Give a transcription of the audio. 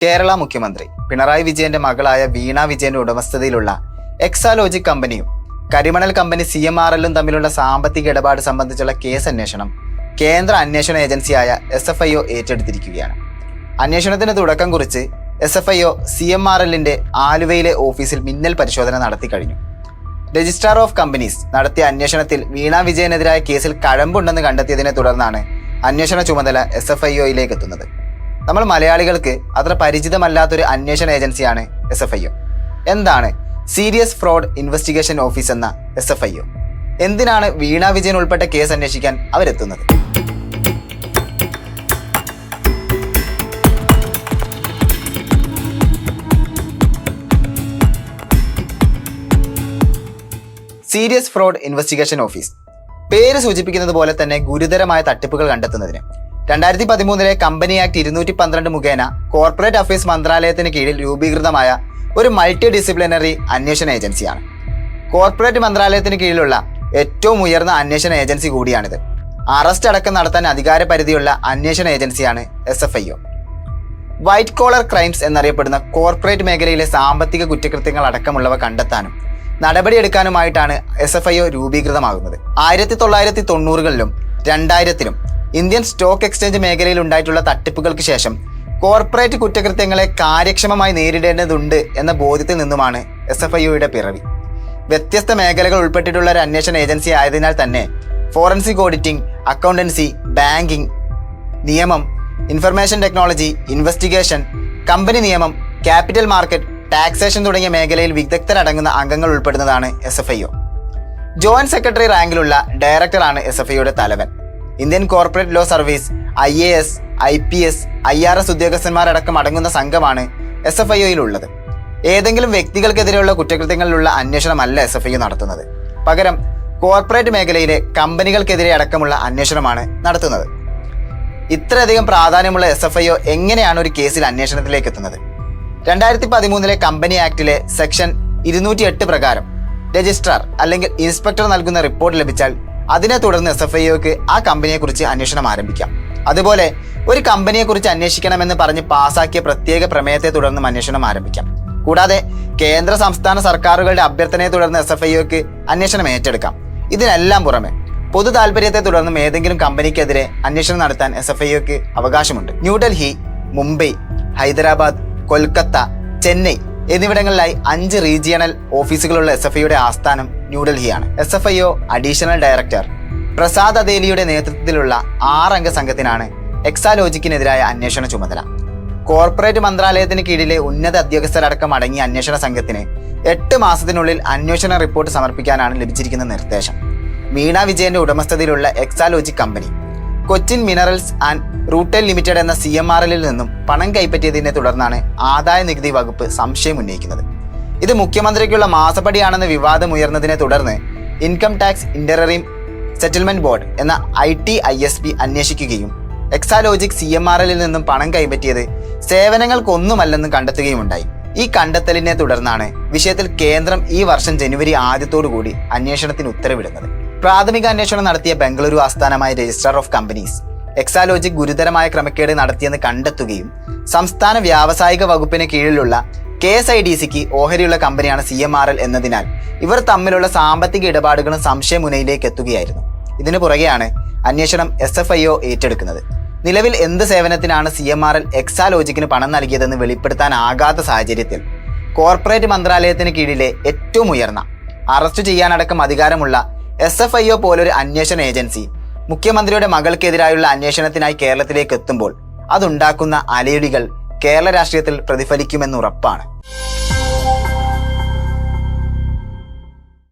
കേരള മുഖ്യമന്ത്രി പിണറായി വിജയന്റെ മകളായ വീണ വിജയന്റെ ഉടമസ്ഥതയിലുള്ള എക്സാലോജിക് കമ്പനിയും കരിമണൽ കമ്പനി സി എം ആർ എല്ലും തമ്മിലുള്ള സാമ്പത്തിക ഇടപാട് സംബന്ധിച്ചുള്ള കേസ് അന്വേഷണം കേന്ദ്ര അന്വേഷണ ഏജൻസിയായ എസ് എഫ് ഐ ഒ ഏറ്റെടുത്തിരിക്കുകയാണ്. അന്വേഷണത്തിന് തുടക്കം കുറിച്ച് S F I O C M R എല്ലിന്റെ ആലുവയിലെ ഓഫീസിൽ മിന്നൽ പരിശോധന നടത്തി കഴിഞ്ഞു. രജിസ്ട്രാർ ഓഫ് കമ്പനീസ് നടത്തിയ അന്വേഷണത്തിൽ വീണ വിജയനെതിരായ കേസിൽ കഴമ്പുണ്ടെന്ന് കണ്ടെത്തിയതിനെ തുടർന്നാണ് അന്വേഷണ ചുമതല എസ് എഫ് ഐ ഒയിലേക്ക് എത്തുന്നത്. നമ്മൾ മലയാളികൾക്ക് അത്ര പരിചിതമല്ലാത്തൊരു അന്വേഷണ ഏജൻസിയാണ് എസ് എഫ് ഐ ഒ എന്താണ് സീരിയസ് ഫ്രോഡ് ഇൻവെസ്റ്റിഗേഷൻ ഓഫീസ് എന്ന എസ് എഫ് ഐ ഒ എന്തിനാണ് വീണ വിജയൻ ഉൾപ്പെട്ട കേസ് അന്വേഷിക്കാൻ അവരെത്തുന്നത്? Serious fraud investigation office. പേര് സൂചിപ്പിക്കുന്നത് പോലെ തന്നെ ഗുരുതരമായ തട്ടിപ്പുകൾ കണ്ടെത്തുന്നതിന്. രണ്ടായിരത്തി പതിമൂന്നിലെ കമ്പനി ആക്ട് ഇരുന്നൂറ്റി പന്ത്രണ്ട് മുഖേന കോർപ്പറേറ്റ് അഫയേഴ്സ് മന്ത്രാലയത്തിന് കീഴിൽ രൂപീകൃതമായ ഒരു മൾട്ടി ഡിസിപ്ലിനറി അന്വേഷണ ഏജൻസിയാണ്. കോർപ്പറേറ്റ് മന്ത്രാലയത്തിന് കീഴിലുള്ള ഏറ്റവും ഉയർന്ന അന്വേഷണ ഏജൻസി കൂടിയാണിത്. അറസ്റ്റ് അടക്കം നടത്താൻ അധികാര പരിധിയുള്ള അന്വേഷണ ഏജൻസിയാണ് S F I O white collar crimes എന്നറിയപ്പെടുന്ന കോർപ്പറേറ്റ് മേഖലയിലെ സാമ്പത്തിക കുറ്റകൃത്യങ്ങൾ അടക്കമുള്ളവ കണ്ടെത്താനും നടപടിയെടുക്കാനുമായിട്ടാണ് എസ് എഫ് ഐ ഒ രൂപീകൃതമാകുന്നത്. ആയിരത്തി തൊള്ളായിരത്തി തൊണ്ണൂറുകളിലും രണ്ടായിരത്തിലും ഇന്ത്യൻ സ്റ്റോക്ക് എക്സ്ചേഞ്ച് മേഖലയിൽ ഉണ്ടായിട്ടുള്ള തട്ടിപ്പുകൾക്ക് ശേഷം കോർപ്പറേറ്റ് കുറ്റകൃത്യങ്ങളെ കാര്യക്ഷമമായി നേരിടേണ്ടതുണ്ട് എന്ന ബോധ്യത്തിൽ നിന്നുമാണ് എസ് എഫ് ഐ ഒയുടെ പിറവി. വ്യത്യസ്ത മേഖലകൾ ഉൾപ്പെട്ടിട്ടുള്ള ഒരു അന്വേഷണ ഏജൻസി ആയതിനാൽ തന്നെ ഫോറൻസിക് ഓഡിറ്റിംഗ് അക്കൗണ്ടൻസി ബാങ്കിംഗ് നിയമം ഇൻഫർമേഷൻ ടെക്നോളജി ഇൻവെസ്റ്റിഗേഷൻ കമ്പനി നിയമം ക്യാപിറ്റൽ മാർക്കറ്റ് ടാക്സേഷൻ തുടങ്ങിയ മേഖലയിൽ വിദഗ്ധരടങ്ങുന്ന അംഗങ്ങൾ ഉൾപ്പെടുന്നതാണ് S F I O. Joint secretary റാങ്കിലുള്ള ഡയറക്ടറാണ് എസ് എഫ് ഐയുടെ തലവൻ. Indian corporate law service I A S I P S I R S ഉദ്യോഗസ്ഥന്മാരടക്കം അടങ്ങുന്ന സംഘമാണ് എസ് എഫ് ഐ ഒയിലുള്ളത്. ഏതെങ്കിലും വ്യക്തികൾക്കെതിരെയുള്ള കുറ്റകൃത്യങ്ങളിലുള്ള അന്വേഷണമല്ല എസ് എഫ് ഐ നടത്തുന്നത്. പകരം കോർപ്പറേറ്റ് മേഖലയിലെ കമ്പനികൾക്കെതിരെ അടക്കമുള്ള അന്വേഷണമാണ് നടത്തുന്നത്. ഇത്രയധികം പ്രാധാന്യമുള്ള എസ് എഫ് ഐ ഒ എങ്ങനെയാണ് ഒരു കേസിൽ അന്വേഷണത്തിലേക്ക് എത്തുന്നത് രണ്ടായിരത്തി പതിമൂന്നിലെ കമ്പനി ആക്ടിലെ സെക്ഷൻ ഇരുന്നൂറ്റി എട്ട് പ്രകാരം രജിസ്ട്രാർ അല്ലെങ്കിൽ ഇൻസ്പെക്ടർ നൽകുന്ന റിപ്പോർട്ട് ലഭിച്ചാൽ അതിനെ തുടർന്ന് എസ് എഫ് ഐ ഒക്ക് ആ കമ്പനിയെക്കുറിച്ച് അന്വേഷണം ആരംഭിക്കാം. അതുപോലെ ഒരു കമ്പനിയെക്കുറിച്ച് അന്വേഷിക്കണമെന്ന് പറഞ്ഞ് പാസാക്കിയ പ്രത്യേക പ്രമേയത്തെ തുടർന്നും അന്വേഷണം ആരംഭിക്കാം. കൂടാതെ കേന്ദ്ര സംസ്ഥാന സർക്കാരുകളുടെ അഭ്യർത്ഥനയെ തുടർന്ന് എസ് എഫ് ഐ അന്വേഷണം ഏറ്റെടുക്കാം. ഇതിനെല്ലാം പുറമെ പൊതു താല്പര്യത്തെ തുടർന്നും ഏതെങ്കിലും കമ്പനിക്കെതിരെ അന്വേഷണം നടത്താൻ എസ് എഫ് ഐക്ക് അവകാശമുണ്ട്. ന്യൂഡൽഹി മുംബൈ ഹൈദരാബാദ് കൊൽക്കത്ത ചെന്നൈ എന്നിവിടങ്ങളിലായി അഞ്ച് റീജിയണൽ ഓഫീസുകളുള്ള എസ് എഫ് ഐയുടെ ആസ്ഥാനം ന്യൂഡൽഹിയാണ്. S F I O additional director Prasad അതേലിയുടെ നേതൃത്വത്തിലുള്ള ആറംഗ സംഘത്തിനാണ് എക്സാലോജിക്കിനെതിരായ അന്വേഷണ ചുമതല. കോർപ്പറേറ്റ് മന്ത്രാലയത്തിന് കീഴിലെ ഉന്നത ഉദ്യോഗസ്ഥരടക്കം അടങ്ങിയ അന്വേഷണ സംഘത്തിന് എട്ട് മാസത്തിനുള്ളിൽ അന്വേഷണ റിപ്പോർട്ട് സമർപ്പിക്കാനാണ് ലഭിച്ചിരിക്കുന്ന നിർദ്ദേശം. വീണ വിജയന്റെ ഉടമസ്ഥതയിലുള്ള Exalogic company Cochin minerals and rutile limited എന്ന സി എം ആർ എല്ലിൽ നിന്നും പണം കൈപ്പറ്റിയതിനെ തുടർന്നാണ് ആദായ നികുതി വകുപ്പ് സംശയം ഉന്നയിക്കുന്നത്. ഇത് മുഖ്യമന്ത്രിക്കുള്ള മാസപ്പടിയാണെന്ന് വിവാദം ഉയർന്നതിനെ തുടർന്ന് income tax interim settlement board എന്ന I T I S P അന്വേഷിക്കുകയും എക്സാലോജിക് സി എം ആർ എല്ലിൽ നിന്നും പണം കൈപ്പറ്റിയത് സേവനങ്ങൾക്കൊന്നുമല്ലെന്ന് കണ്ടെത്തുകയുമുണ്ടായി. ഈ കണ്ടെത്തലിനെ തുടർന്നാണ് വിഷയത്തിൽ കേന്ദ്രം ഈ വർഷം ജനുവരി ആദ്യത്തോടുകൂടി അന്വേഷണത്തിന് ഉത്തരവിടുന്നത്. പ്രാഥമിക അന്വേഷണം നടത്തിയ ബംഗളൂരു ആസ്ഥാനമായ രജിസ്ട്രാർ ഓഫ് കമ്പനീസ് എക്സാലോജിക് ഗുരുതരമായ ക്രമക്കേട് നടത്തിയെന്ന് കണ്ടെത്തുകയും സംസ്ഥാന വ്യാവസായിക വകുപ്പിന് കീഴിലുള്ള കെ എസ് ഐ ഡി സിക്ക് ഓഹരിയുള്ള കമ്പനിയാണ് സി എം ആർ എൽ എന്നതിനാൽ ഇവർ തമ്മിലുള്ള സാമ്പത്തിക ഇടപാടുകളും സംശയമുനയിലേക്ക് എത്തുകയായിരുന്നു. ഇതിനു പുറകെയാണ് അന്വേഷണം എസ് എഫ് ഐ ഒ ഏറ്റെടുക്കുന്നത്. നിലവിൽ എന്ത് സേവനത്തിനാണ് സി എം ആർ എൽ എക്സാലോജിക്കിന് പണം നൽകിയതെന്ന് വെളിപ്പെടുത്താനാകാത്ത സാഹചര്യത്തിൽ കോർപ്പറേറ്റ് മന്ത്രാലയത്തിന് കീഴിലെ ഏറ്റവും ഉയർന്ന അറസ്റ്റ് ചെയ്യാനടക്കം അധികാരമുള്ള എസ് എഫ് ഐ ഒ പോലൊരു അന്വേഷണ ഏജൻസി മുഖ്യമന്ത്രിയുടെ മകൾക്കെതിരായുള്ള അന്വേഷണത്തിനായി കേരളത്തിലേക്ക് എത്തുമ്പോൾ അതുണ്ടാക്കുന്ന അലയിടികൾ കേരള രാഷ്ട്രീയത്തിൽ പ്രതിഫലിക്കുമെന്ന് Thank you.